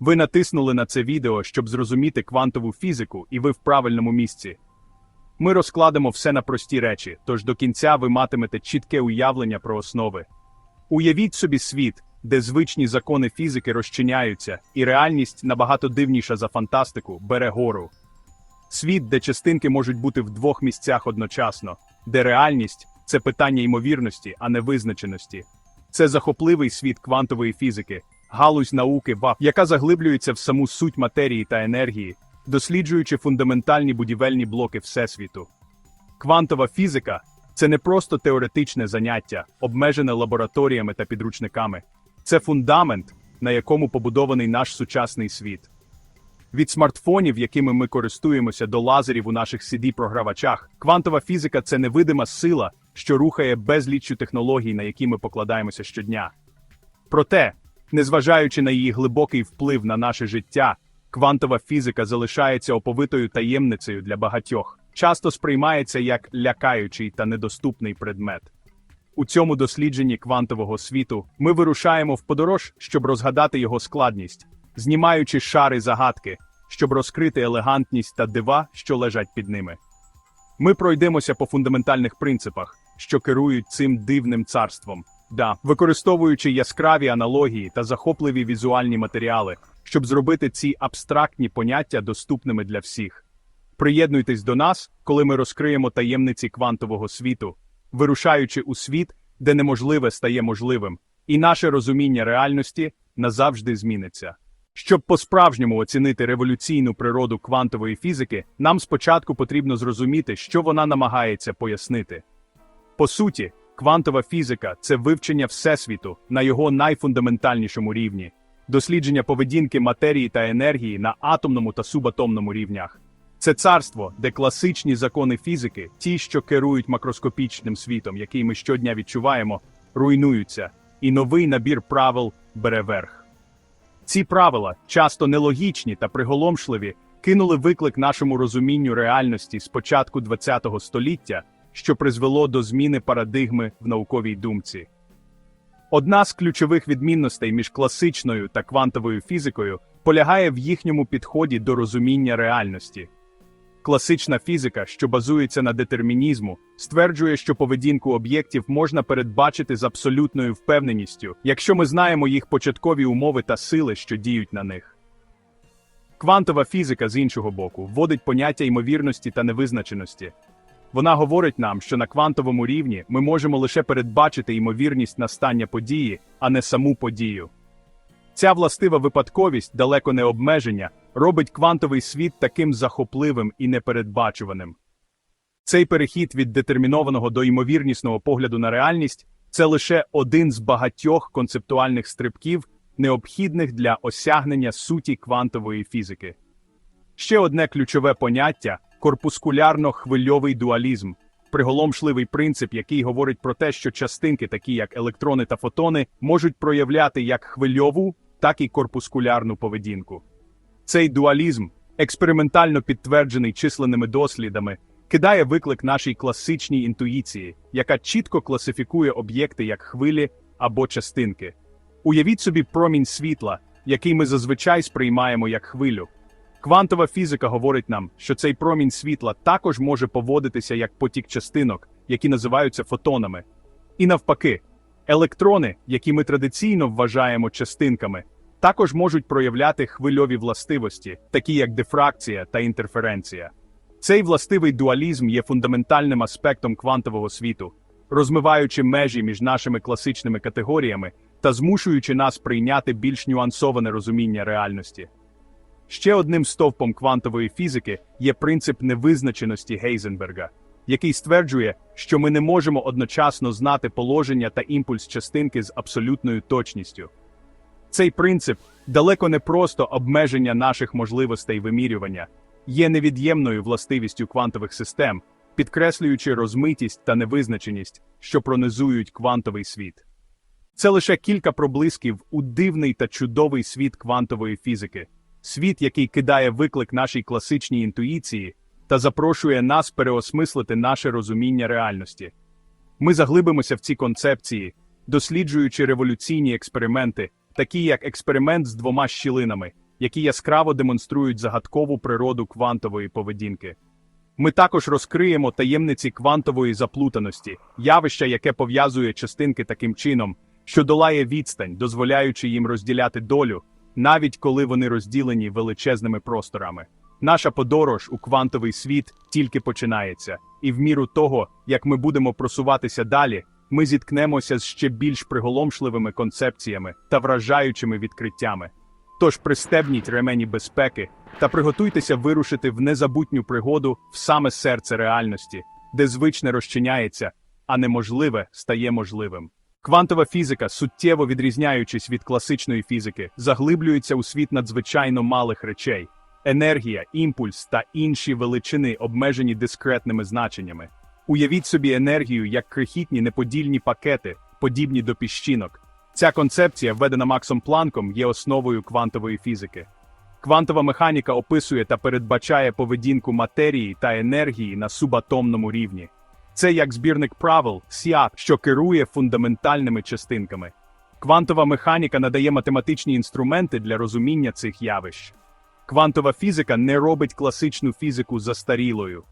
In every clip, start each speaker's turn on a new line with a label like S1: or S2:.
S1: Ви натиснули на це відео, щоб зрозуміти квантову фізику, і ви в правильному місці. Ми розкладемо все на прості речі, тож до кінця ви матимете чітке уявлення про основи. Уявіть собі світ, де звичні закони фізики розчиняються, і реальність набагато дивніша за фантастику, бере гору. Світ, де частинки можуть бути в двох місцях одночасно, де реальність це питання ймовірності, а не визначеності. Це захопливий світ квантової фізики, галузь науки ВАП, яка заглиблюється в саму суть матерії та енергії, досліджуючи фундаментальні будівельні блоки Всесвіту. Квантова фізика це не просто теоретичне заняття, обмежене лабораторіями та підручниками. Це фундамент, на якому побудований наш сучасний світ. Від смартфонів, якими ми користуємося, до лазерів у наших CD-програвачах, квантова фізика це невидима сила, що рухає безліччю технологій, на які ми покладаємося щодня. Проте, незважаючи на її глибокий вплив на наше життя, квантова фізика залишається оповитою таємницею для багатьох, часто сприймається як лякаючий та недоступний предмет. У цьому дослідженні квантового світу ми вирушаємо в подорож, щоб розгадати його складність, знімаючи шари загадки, щоб розкрити елегантність та дива, що лежать під ними. Ми пройдемося по фундаментальних принципах, що керують цим дивним царством, да, використовуючи яскраві аналогії та захопливі візуальні матеріали, щоб зробити ці абстрактні поняття доступними для всіх. Приєднуйтесь до нас, коли ми розкриємо таємниці квантового світу, вирушаючи у світ, де неможливе стає можливим, і наше розуміння реальності назавжди зміниться. Щоб по-справжньому оцінити революційну природу квантової фізики, нам спочатку потрібно зрозуміти, що вона намагається пояснити. По суті, квантова фізика це вивчення Всесвіту на його найфундаментальнішому рівні, дослідження поведінки матерії та енергії на атомному та субатомному рівнях. Це царство, де класичні закони фізики, ті, що керують макроскопічним світом, який ми щодня відчуваємо, руйнуються, і новий набір правил бере верх. Ці правила, часто нелогічні та приголомшливі, кинули виклик нашому розумінню реальності з початку ХХ століття, що призвело до зміни парадигми в науковій думці. Одна з ключових відмінностей між класичною та квантовою фізикою полягає в їхньому підході до розуміння реальності. Класична фізика, що базується на детермінізму, стверджує, що поведінку об'єктів можна передбачити з абсолютною впевненістю, якщо ми знаємо їх початкові умови та сили, що діють на них. Квантова фізика, з іншого боку, вводить поняття ймовірності та невизначеності. Вона говорить нам, що на квантовому рівні ми можемо лише передбачити ймовірність настання події, а не саму подію. Ця властива випадковість, далеко не обмеження, робить квантовий світ таким захопливим і непередбачуваним. Цей перехід від детермінованого до ймовірнісного погляду на реальність це лише один з багатьох концептуальних стрибків, необхідних для осягнення суті квантової фізики. Ще одне ключове поняття корпускулярно-хвильовий дуалізм, приголомшливий принцип, який говорить про те, що частинки, такі як електрони та фотони, можуть проявляти як хвильову, так і корпускулярну поведінку. Цей дуалізм, експериментально підтверджений численними дослідами, кидає виклик нашій класичній інтуїції, яка чітко класифікує об'єкти як хвилі або частинки. Уявіть собі промінь світла, який ми зазвичай сприймаємо як хвилю. Квантова фізика говорить нам, що цей промінь світла також може поводитися як потік частинок, які називаються фотонами. І навпаки, електрони, які ми традиційно вважаємо частинками, також можуть проявляти хвильові властивості, такі як дифракція та інтерференція. Цей властивий дуалізм є фундаментальним аспектом квантового світу, розмиваючи межі між нашими класичними категоріями та змушуючи нас прийняти більш нюансоване розуміння реальності. Ще одним стовпом квантової фізики є принцип невизначеності Гейзенберга, який стверджує, що ми не можемо одночасно знати положення та імпульс частинки з абсолютною точністю. Цей принцип далеко не просто обмеження наших можливостей вимірювання, є невід'ємною властивістю квантових систем, підкреслюючи розмитість та невизначеність, що пронизують квантовий світ. Це лише кілька проблисків у дивний та чудовий світ квантової фізики, світ, який кидає виклик нашій класичній інтуїції та запрошує нас переосмислити наше розуміння реальності. Ми заглибимося в ці концепції, досліджуючи революційні експерименти, такі як експеримент з двома щілинами, які яскраво демонструють загадкову природу квантової поведінки. Ми також розкриємо таємниці квантової заплутаності, явища, яке пов'язує частинки таким чином, що долає відстань, дозволяючи їм розділяти долю, навіть коли вони розділені величезними просторами. Наша подорож у квантовий світ тільки починається, і в міру того, як ми будемо просуватися далі, ми зіткнемося з ще більш приголомшливими концепціями та вражаючими відкриттями. Тож пристебніть ремені безпеки та приготуйтеся вирушити в незабутню пригоду в саме серце реальності, де звичне розчиняється, а неможливе стає можливим. Квантова фізика, суттєво відрізняючись від класичної фізики, заглиблюється у світ надзвичайно малих речей. Енергія, імпульс та інші величини обмежені дискретними значеннями. Уявіть собі енергію як крихітні неподільні пакети, подібні до піщинок. Ця концепція, введена Максом Планком, є основою квантової фізики. Квантова механіка описує та передбачає поведінку матерії та енергії на субатомному рівні. Це як збірник правил СІА, що керує фундаментальними частинками. Квантова механіка надає математичні інструменти для розуміння цих явищ. Квантова фізика не робить класичну фізику застарілою.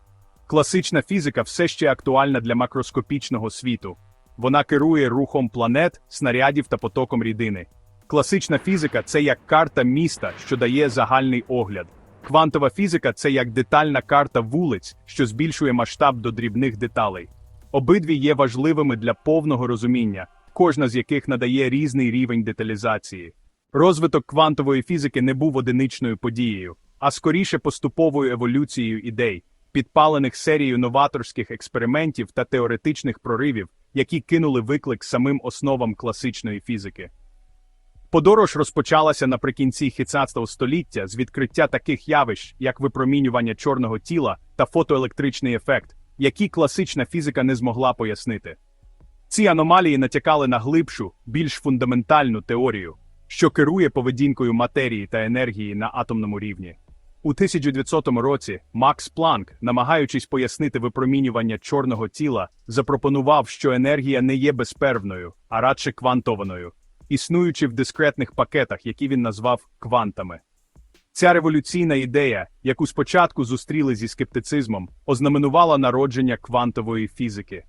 S1: Класична фізика все ще актуальна для макроскопічного світу. Вона керує рухом планет, снарядів та потоком рідини. Класична фізика це як карта міста, що дає загальний огляд. Квантова фізика це як детальна карта вулиць, що збільшує масштаб до дрібних деталей. Обидві є важливими для повного розуміння, кожна з яких надає різний рівень деталізації. Розвиток квантової фізики не був одиничною подією, а скоріше поступовою еволюцією ідей, підпалених серією новаторських експериментів та теоретичних проривів, які кинули виклик самим основам класичної фізики. Подорож розпочалася наприкінці 16 століття з відкриття таких явищ, як випромінювання чорного тіла та фотоелектричний ефект, які класична фізика не змогла пояснити. Ці аномалії натякали на глибшу, більш фундаментальну теорію, що керує поведінкою матерії та енергії на атомному рівні. У 1900 році Макс Планк, намагаючись пояснити випромінювання чорного тіла, запропонував, що енергія не є безпервною, а радше квантованою, існуючи в дискретних пакетах, які він назвав квантами. Ця революційна ідея, яку спочатку зустріли зі скептицизмом, ознаменувала народження квантової фізики.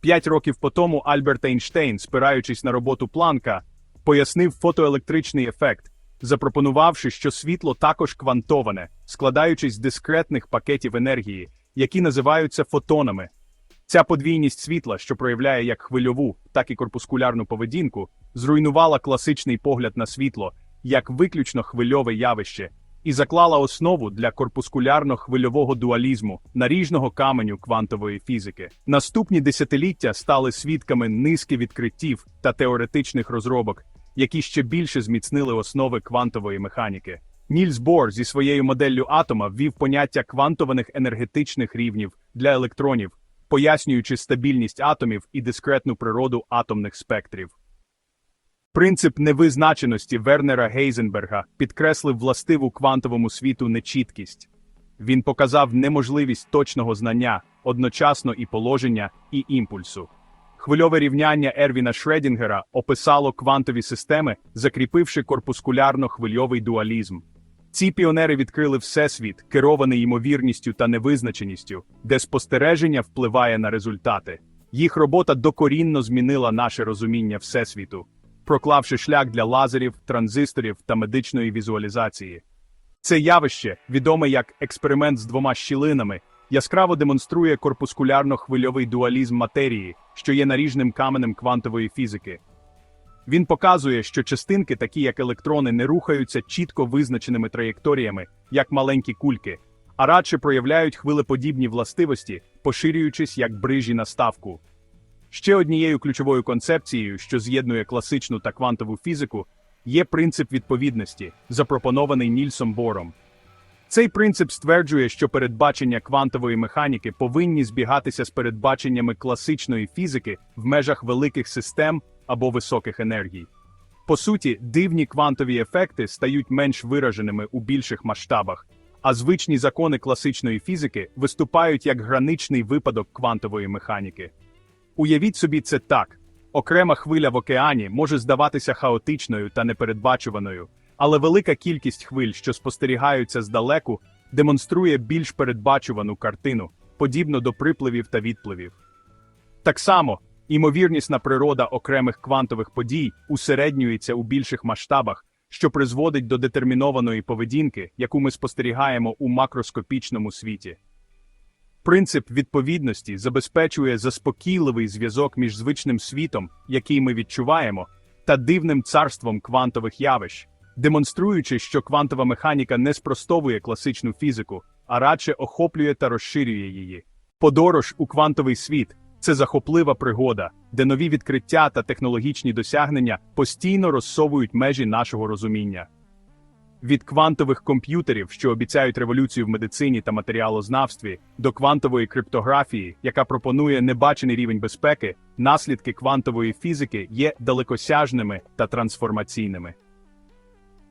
S1: П'ять років по тому Альберт Ейнштейн, спираючись на роботу Планка, пояснив фотоелектричний ефект, запропонувавши, що світло також квантоване, складаючись з дискретних пакетів енергії, які називаються фотонами. Ця подвійність світла, що проявляє як хвильову, так і корпускулярну поведінку, зруйнувала класичний погляд на світло як виключно хвильове явище і заклала основу для корпускулярно-хвильового дуалізму, наріжного каменю квантової фізики. Наступні десятиліття стали свідками низки відкриттів та теоретичних розробок, які ще більше зміцнили основи квантової механіки. Нільс Бор зі своєю моделлю атома ввів поняття квантованих енергетичних рівнів для електронів, пояснюючи стабільність атомів і дискретну природу атомних спектрів. Принцип невизначеності Вернера Гейзенберга підкреслив властиву квантовому світу нечіткість. Він показав неможливість точного знання, одночасно і положення, і імпульсу. Хвильове рівняння Ервіна Шредінгера описало квантові системи, закріпивши корпускулярно-хвильовий дуалізм. Ці піонери відкрили всесвіт, керований ймовірністю та невизначеністю, де спостереження впливає на результати. Їх робота докорінно змінила наше розуміння всесвіту, проклавши шлях для лазерів, транзисторів та медичної візуалізації. Це явище, відоме як експеримент з двома щілинами, яскраво демонструє корпускулярно-хвильовий дуалізм матерії, що є наріжним каменем квантової фізики. Він показує, що частинки, такі як електрони, не рухаються чітко визначеними траєкторіями, як маленькі кульки, а радше проявляють хвилеподібні властивості, поширюючись як брижі на ставку. Ще однією ключовою концепцією, що з'єднує класичну та квантову фізику, є принцип відповідності, запропонований Нільсом Бором. Цей принцип стверджує, що передбачення квантової механіки повинні збігатися з передбаченнями класичної фізики в межах великих систем або високих енергій. По суті, дивні квантові ефекти стають менш вираженими у більших масштабах, а звичні закони класичної фізики виступають як граничний випадок квантової механіки. Уявіть собі це так: окрема хвиля в океані може здаватися хаотичною та непередбачуваною, але велика кількість хвиль, що спостерігаються здалеку, демонструє більш передбачувану картину, подібно до припливів та відпливів. Так само, імовірнісна природа окремих квантових подій усереднюється у більших масштабах, що призводить до детермінованої поведінки, яку ми спостерігаємо у макроскопічному світі. Принцип відповідності забезпечує заспокійливий зв'язок між звичним світом, який ми відчуваємо, та дивним царством квантових явищ, демонструючи, що квантова механіка не спростовує класичну фізику, а радше охоплює та розширює її. Подорож у квантовий світ це захоплива пригода, де нові відкриття та технологічні досягнення постійно розсовують межі нашого розуміння. Від квантових комп'ютерів, що обіцяють революцію в медицині та матеріалознавстві, до квантової криптографії, яка пропонує небачений рівень безпеки, наслідки квантової фізики є далекосяжними та трансформаційними.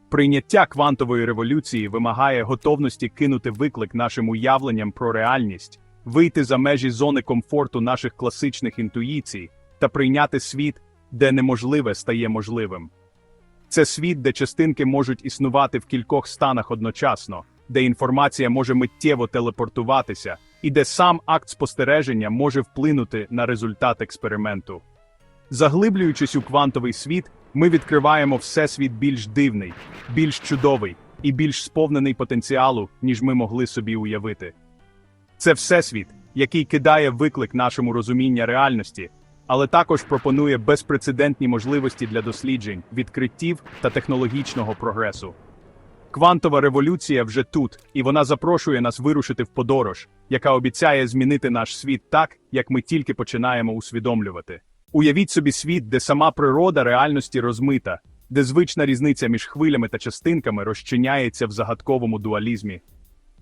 S1: Прийняття квантової революції вимагає готовності кинути виклик нашим уявленням про реальність, вийти за межі зони комфорту наших класичних інтуїцій та прийняти світ, де неможливе стає можливим. Це світ, де частинки можуть існувати в кількох станах одночасно, де інформація може миттєво телепортуватися, і де сам акт спостереження може вплинути на результат експерименту. Заглиблюючись у квантовий світ, ми відкриваємо всесвіт більш дивний, більш чудовий і більш сповнений потенціалу, ніж ми могли собі уявити. Це всесвіт, який кидає виклик нашому розуміння реальності, але також пропонує безпрецедентні можливості для досліджень, відкриттів та технологічного прогресу. Квантова революція вже тут, і вона запрошує нас вирушити в подорож, яка обіцяє змінити наш світ так, як ми тільки починаємо усвідомлювати. Уявіть собі світ, де сама природа реальності розмита, де звична різниця між хвилями та частинками розчиняється в загадковому дуалізмі.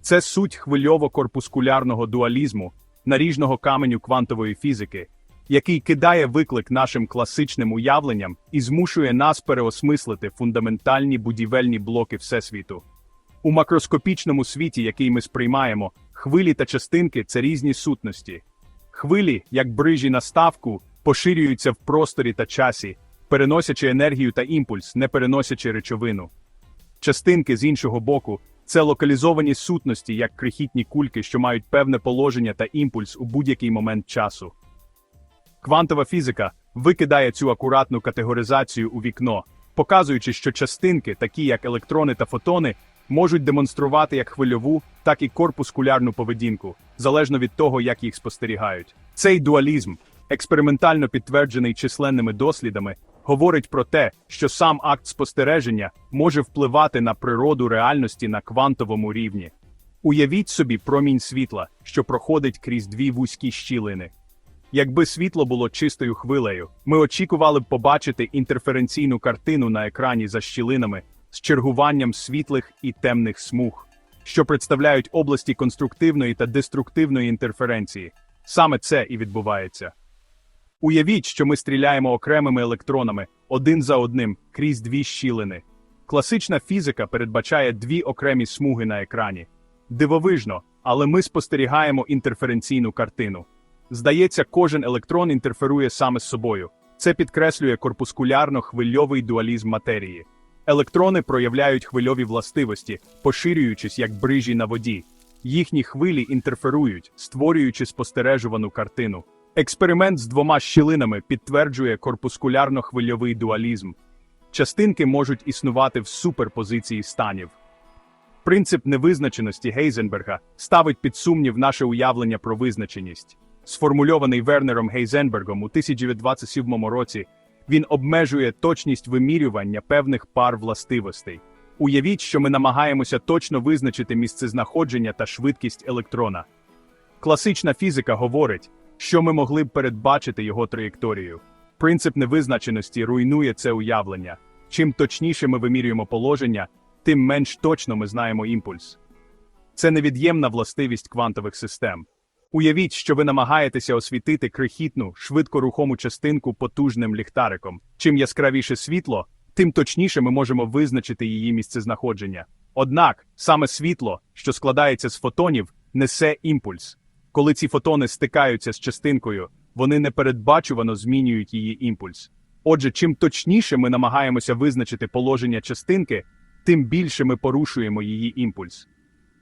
S1: Це суть хвильово-корпускулярного дуалізму, наріжного каменю квантової фізики, який кидає виклик нашим класичним уявленням і змушує нас переосмислити фундаментальні будівельні блоки Всесвіту. У макроскопічному світі, який ми сприймаємо, хвилі та частинки це різні сутності. Хвилі, як брижі на ставку, поширюються в просторі та часі, переносячи енергію та імпульс, не переносячи речовину. Частинки з іншого боку це локалізовані сутності, як крихітні кульки, що мають певне положення та імпульс у будь-який момент часу. Квантова фізика викидає цю акуратну категоризацію у вікно, показуючи, що частинки, такі як електрони та фотони, можуть демонструвати як хвильову, так і корпускулярну поведінку, залежно від того, як їх спостерігають. Цей дуалізм, експериментально підтверджений численними дослідами, говорить про те, що сам акт спостереження може впливати на природу реальності на квантовому рівні. Уявіть собі промінь світла, що проходить крізь дві вузькі щілини. Якби світло було чистою хвилею, ми очікували б побачити інтерференційну картину на екрані за щілинами з чергуванням світлих і темних смуг, що представляють області конструктивної та деструктивної інтерференції. Саме це і відбувається. Уявіть, що ми стріляємо окремими електронами один за одним крізь дві щілини. Класична фізика передбачає дві окремі смуги на екрані. Дивовижно, але ми спостерігаємо інтерференційну картину. Здається, кожен електрон інтерферує саме з собою. Це підкреслює корпускулярно-хвильовий дуалізм матерії. Електрони проявляють хвильові властивості, поширюючись як брижі на воді. Їхні хвилі інтерферують, створюючи спостережувану картину. Експеримент з двома щілинами підтверджує корпускулярно-хвильовий дуалізм. Частинки можуть існувати в суперпозиції станів. Принцип невизначеності Гейзенберга ставить під сумнів наше уявлення про визначеність. Сформульований Вернером Гейзенбергом у 1927 році, він обмежує точність вимірювання певних пар властивостей. Уявіть, що ми намагаємося точно визначити місцезнаходження та швидкість електрона. Класична фізика говорить, що ми могли б передбачити його траєкторію. Принцип невизначеності руйнує це уявлення. Чим точніше ми вимірюємо положення, тим менш точно ми знаємо імпульс. Це невід'ємна властивість квантових систем. Уявіть, що ви намагаєтеся освітити крихітну, швидкорухому частинку потужним ліхтариком. Чим яскравіше світло, тим точніше ми можемо визначити її місцезнаходження. Однак саме світло, що складається з фотонів, несе імпульс. Коли ці фотони стикаються з частинкою, вони непередбачувано змінюють її імпульс. Отже, чим точніше ми намагаємося визначити положення частинки, тим більше ми порушуємо її імпульс.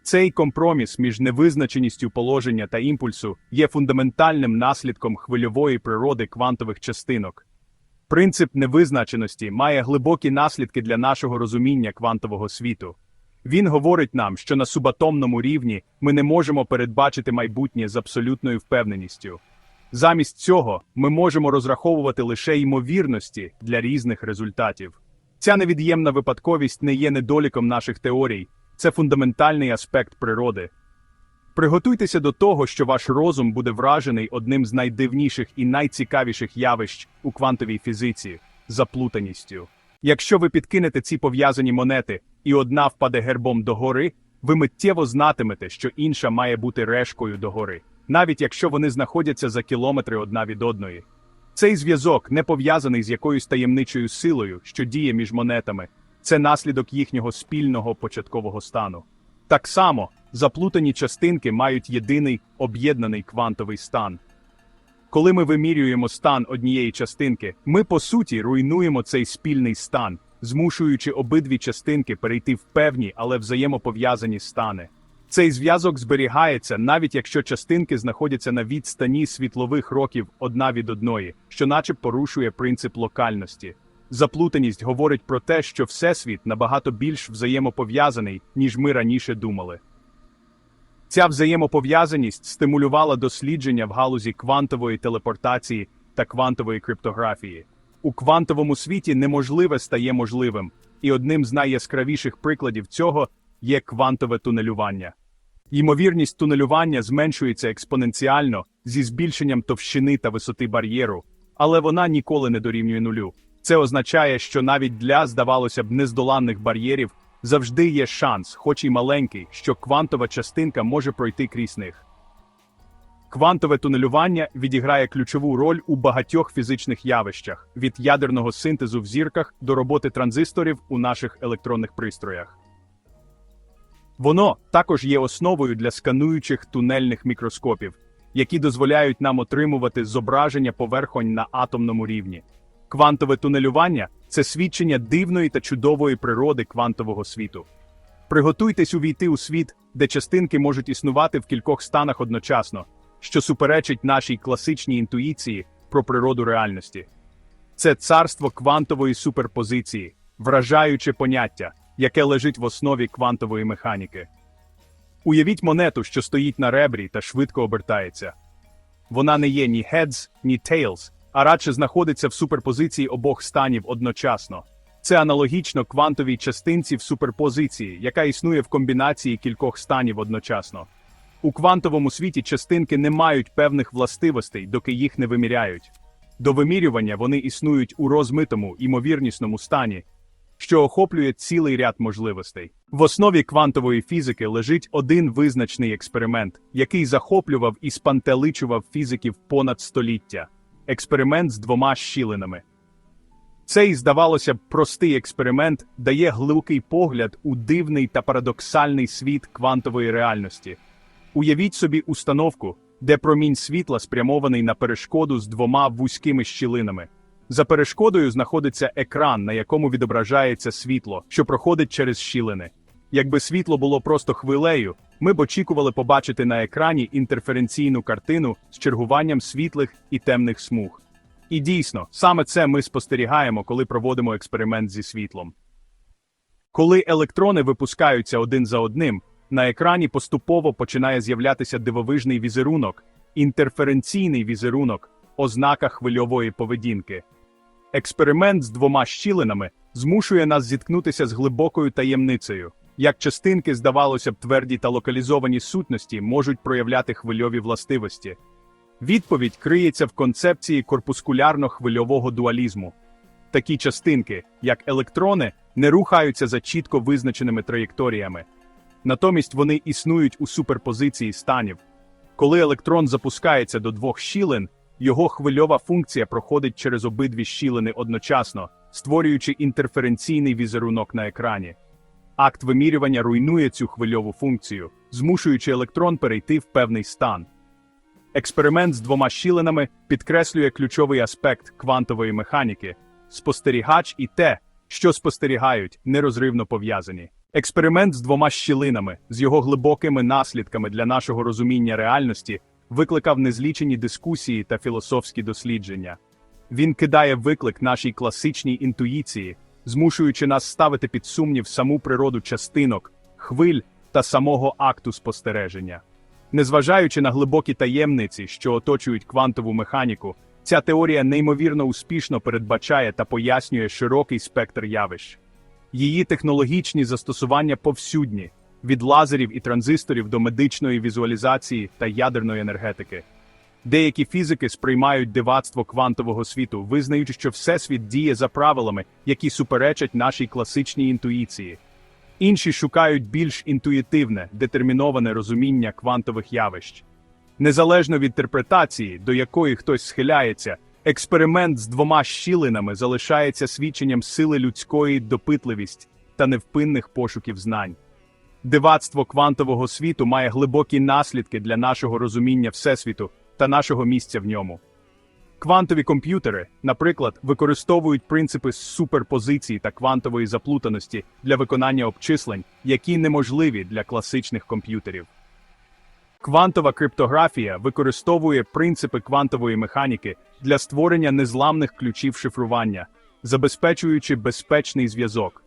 S1: Цей компроміс між невизначеністю положення та імпульсу є фундаментальним наслідком хвильової природи квантових частинок. Принцип невизначеності має глибокі наслідки для нашого розуміння квантового світу. Він говорить нам, що на субатомному рівні ми не можемо передбачити майбутнє з абсолютною впевненістю. Замість цього ми можемо розраховувати лише ймовірності для різних результатів. Ця невід'ємна випадковість не є недоліком наших теорій, це фундаментальний аспект природи. Приготуйтеся до того, що ваш розум буде вражений одним з найдивніших і найцікавіших явищ у квантовій фізиці заплутаністю. Якщо ви підкинете ці пов'язані монети, і одна впаде гербом догори, ви миттєво знатимете, що інша має бути решкою догори, навіть якщо вони знаходяться за кілометри одна від одної. Цей зв'язок не пов'язаний з якоюсь таємничою силою, що діє між монетами, це наслідок їхнього спільного початкового стану. Так само заплутані частинки мають єдиний об'єднаний квантовий стан. Коли ми вимірюємо стан однієї частинки, ми по суті руйнуємо цей спільний стан, змушуючи обидві частинки перейти в певні, але взаємопов'язані стани. Цей зв'язок зберігається, навіть якщо частинки знаходяться на відстані світлових років одна від одної, що наче порушує принцип локальності. Заплутаність говорить про те, що Всесвіт набагато більш взаємопов'язаний, ніж ми раніше думали. Ця взаємопов'язаність стимулювала дослідження в галузі квантової телепортації та квантової криптографії. У квантовому світі неможливе стає можливим, і одним з найяскравіших прикладів цього є квантове тунелювання. Ймовірність тунелювання зменшується експоненціально зі збільшенням товщини та висоти бар'єру, але вона ніколи не дорівнює нулю. Це означає, що навіть для, здавалося б, нездоланних бар'єрів завжди є шанс, хоч і маленький, що квантова частинка може пройти крізь них. Квантове тунелювання відіграє ключову роль у багатьох фізичних явищах від ядерного синтезу в зірках до роботи транзисторів у наших електронних пристроях. Воно також є основою для скануючих тунельних мікроскопів, які дозволяють нам отримувати зображення поверхонь на атомному рівні. Квантове тунелювання це свідчення дивної та чудової природи квантового світу. Приготуйтесь увійти у світ, де частинки можуть існувати в кількох станах одночасно, що суперечить нашій класичній інтуїції про природу реальності. Це царство квантової суперпозиції, вражаюче поняття, яке лежить в основі квантової механіки. Уявіть монету, що стоїть на ребрі та швидко обертається. Вона не є ні heads, ні tails, а радше знаходиться в суперпозиції обох станів одночасно. Це аналогічно квантовій частинці в суперпозиції, яка існує в комбінації кількох станів одночасно. У квантовому світі частинки не мають певних властивостей, доки їх не виміряють. До вимірювання вони існують у розмитому імовірнісному стані, що охоплює цілий ряд можливостей. В основі квантової фізики лежить один визначний експеримент, який захоплював і спантеличував фізиків понад століття експеримент з двома щілинами. Цей, здавалося б, простий експеримент дає глибокий погляд у дивний та парадоксальний світ квантової реальності. Уявіть собі установку, де промінь світла спрямований на перешкоду з двома вузькими щілинами. За перешкодою знаходиться екран, на якому відображається світло, що проходить через щілини. Якби світло було просто хвилею, ми б очікували побачити на екрані інтерференційну картину з чергуванням світлих і темних смуг. І дійсно, саме це ми спостерігаємо, коли проводимо експеримент зі світлом. Коли електрони випускаються один за одним, на екрані поступово починає з'являтися дивовижний візерунок, інтерференційний візерунок, ознака хвильової поведінки. Експеримент з двома щілинами змушує нас зіткнутися з глибокою таємницею, як частинки, здавалося б, тверді та локалізовані сутності можуть проявляти хвильові властивості. Відповідь криється в концепції корпускулярно-хвильового дуалізму. Такі частинки, як електрони, не рухаються за чітко визначеними траєкторіями. Натомість вони існують у суперпозиції станів. Коли електрон запускається до двох щілин, його хвильова функція проходить через обидві щілини одночасно, створюючи інтерференційний візерунок на екрані. Акт вимірювання руйнує цю хвильову функцію, змушуючи електрон перейти в певний стан. Експеримент з двома щілинами підкреслює ключовий аспект квантової механіки спостерігач і те, що спостерігають, нерозривно пов'язані. Експеримент з двома щілинами, з його глибокими наслідками для нашого розуміння реальності, викликав незлічені дискусії та філософські дослідження. Він кидає виклик нашій класичній інтуїції, змушуючи нас ставити під сумнів саму природу частинок, хвиль та самого акту спостереження. Незважаючи на глибокі таємниці, що оточують квантову механіку, ця теорія неймовірно успішно передбачає та пояснює широкий спектр явищ. Її технологічні застосування повсюдні від лазерів і транзисторів до медичної візуалізації та ядерної енергетики. Деякі фізики сприймають дивацтво квантового світу, визнаючи, що всесвіт діє за правилами, які суперечать нашій класичній інтуїції. Інші шукають більш інтуїтивне, детерміноване розуміння квантових явищ. Незалежно від інтерпретації, до якої хтось схиляється, експеримент з двома щілинами залишається свідченням сили людської допитливість та невпинних пошуків знань. Дивацтво квантового світу має глибокі наслідки для нашого розуміння Всесвіту та нашого місця в ньому. Квантові комп'ютери, наприклад, використовують принципи суперпозиції та квантової заплутаності для виконання обчислень, які неможливі для класичних комп'ютерів. Квантова криптографія використовує принципи квантової механіки для створення незламних ключів шифрування, забезпечуючи безпечний зв'язок.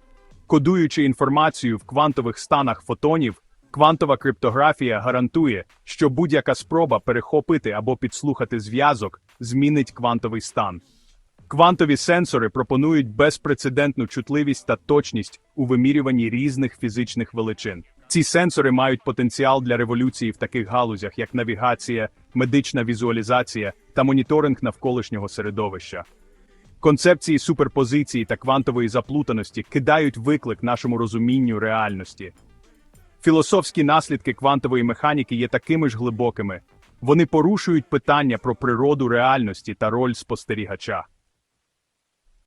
S1: Кодуючи інформацію в квантових станах фотонів, квантова криптографія гарантує, що будь-яка спроба перехопити або підслухати зв'язок змінить квантовий стан. Квантові сенсори пропонують безпрецедентну чутливість та точність у вимірюванні різних фізичних величин. Ці сенсори мають потенціал для революції в таких галузях, як навігація, медична візуалізація та моніторинг навколишнього середовища. Концепції суперпозиції та квантової заплутаності кидають виклик нашому розумінню реальності. Філософські наслідки квантової механіки є такими ж глибокими, вони порушують питання про природу реальності та роль спостерігача.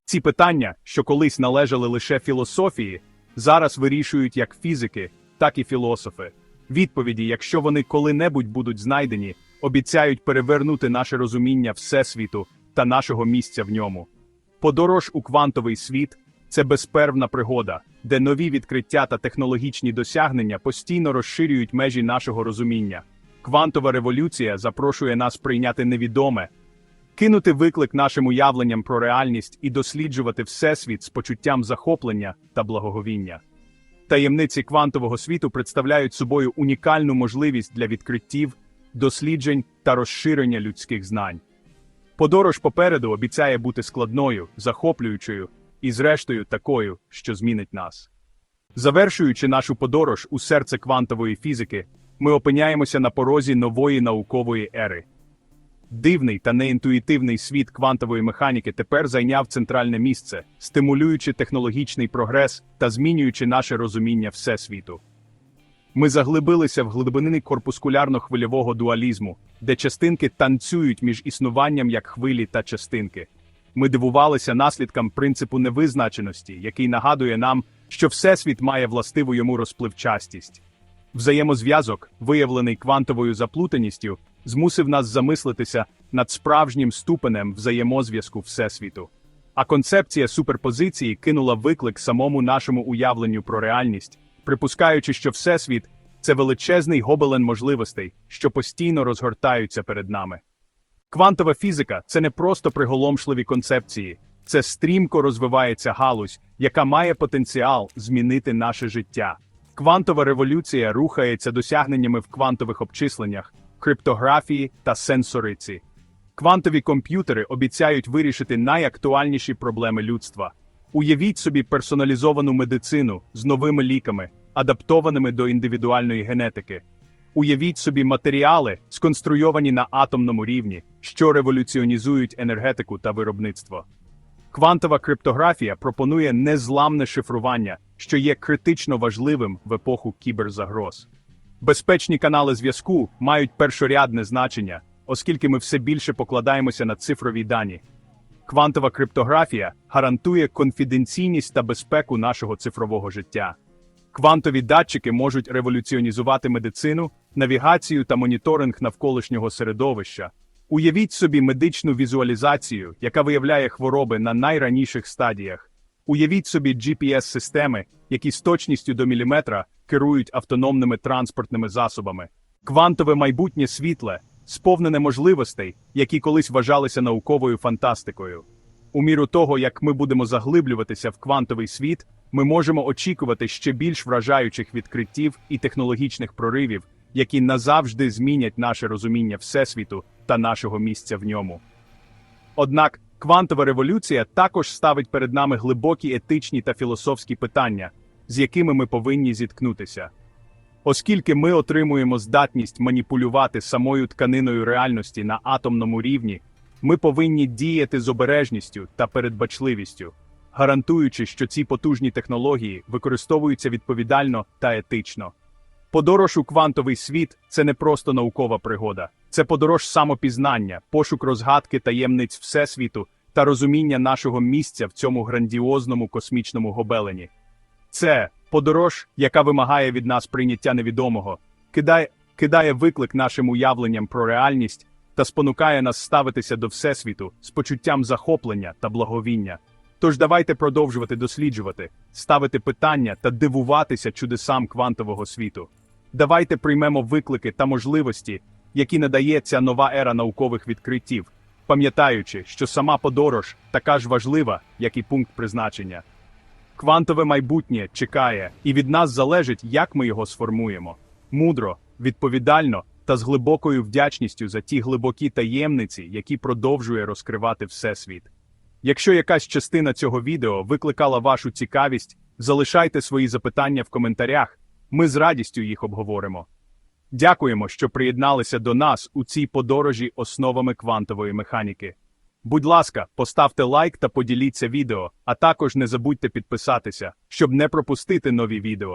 S1: Ці питання, що колись належали лише філософії, зараз вирішують як фізики, так і філософи. Відповіді, якщо вони коли-небудь будуть знайдені, обіцяють перевернути наше розуміння Всесвіту та нашого місця в ньому. Подорож у квантовий світ це безпервна пригода, де нові відкриття та технологічні досягнення постійно розширюють межі нашого розуміння. Квантова революція запрошує нас прийняти невідоме, кинути виклик нашим уявленням про реальність і досліджувати всесвіт з почуттям захоплення та благоговіння. Таємниці квантового світу представляють собою унікальну можливість для відкриттів, досліджень та розширення людських знань. Подорож попереду обіцяє бути складною, захоплюючою і, зрештою, такою, що змінить нас. Завершуючи нашу подорож у серце квантової фізики, ми опиняємося на порозі нової наукової ери. Дивний та неінтуїтивний світ квантової механіки тепер зайняв центральне місце, стимулюючи технологічний прогрес та змінюючи наше розуміння всесвіту. Ми заглибилися в глибини корпускулярно-хвильового дуалізму, де частинки танцюють між існуванням як хвилі та частинки. Ми дивувалися наслідкам принципу невизначеності, який нагадує нам, що всесвіт має властиву йому розпливчастість. Взаємозв'язок, виявлений квантовою заплутаністю, змусив нас замислитися над справжнім ступенем взаємозв'язку Всесвіту. А концепція суперпозиції кинула виклик самому нашому уявленню про реальність, припускаючи, що Всесвіт це величезний гобелен можливостей, що постійно розгортаються перед нами. Квантова фізика це не просто приголомшливі концепції, це стрімко розвивається галузь, яка має потенціал змінити наше життя. Квантова революція рухається досягненнями в квантових обчисленнях, криптографії та сенсориці. Квантові комп'ютери обіцяють вирішити найактуальніші проблеми людства. Уявіть собі персоналізовану медицину з новими ліками, адаптованими до індивідуальної генетики. Уявіть собі матеріали, сконструйовані на атомному рівні, що революціонізують енергетику та виробництво. Квантова криптографія пропонує незламне шифрування, що є критично важливим в епоху кіберзагроз. Безпечні канали зв'язку мають першорядне значення, оскільки ми все більше покладаємося на цифрові дані. Квантова криптографія гарантує конфіденційність та безпеку нашого цифрового життя. Квантові датчики можуть революціонізувати медицину, навігацію та моніторинг навколишнього середовища. Уявіть собі медичну візуалізацію, яка виявляє хвороби на найраніших стадіях. Уявіть собі GPS-системи, які з точністю до міліметра керують автономними транспортними засобами. Квантове майбутнє світле, сповнене можливостей, які колись вважалися науковою фантастикою. У міру того, як ми будемо заглиблюватися в квантовий світ, ми можемо очікувати ще більш вражаючих відкриттів і технологічних проривів, які назавжди змінять наше розуміння Всесвіту та нашого місця в ньому. Однак квантова революція також ставить перед нами глибокі етичні та філософські питання, з якими ми повинні зіткнутися. Оскільки ми отримуємо здатність маніпулювати самою тканиною реальності на атомному рівні, ми повинні діяти з обережністю та передбачливістю, гарантуючи, що ці потужні технології використовуються відповідально та етично. Подорож у квантовий світ це не просто наукова пригода, це подорож самопізнання, пошук розгадки таємниць Всесвіту та розуміння нашого місця в цьому грандіозному космічному гобелені. Це подорож, яка вимагає від нас прийняття невідомого, кидає, кидає виклик нашим уявленням про реальність та спонукає нас ставитися до Всесвіту з почуттям захоплення та благовіння. Тож давайте продовжувати досліджувати, ставити питання та дивуватися чудесам квантового світу. Давайте приймемо виклики та можливості, які надає ця нова ера наукових відкриттів, пам'ятаючи, що сама подорож така ж важлива, як і пункт призначення. Квантове майбутнє чекає, і від нас залежить, як ми його сформуємо. Мудро, відповідально та з глибокою вдячністю за ті глибокі таємниці, які продовжує розкривати Всесвіт. Якщо якась частина цього відео викликала вашу цікавість, залишайте свої запитання в коментарях, ми з радістю їх обговоримо. Дякуємо, що приєдналися до нас у цій подорожі основами квантової механіки. Будь ласка, поставте лайк та поділіться відео, а також не забудьте підписатися, щоб не пропустити нові відео.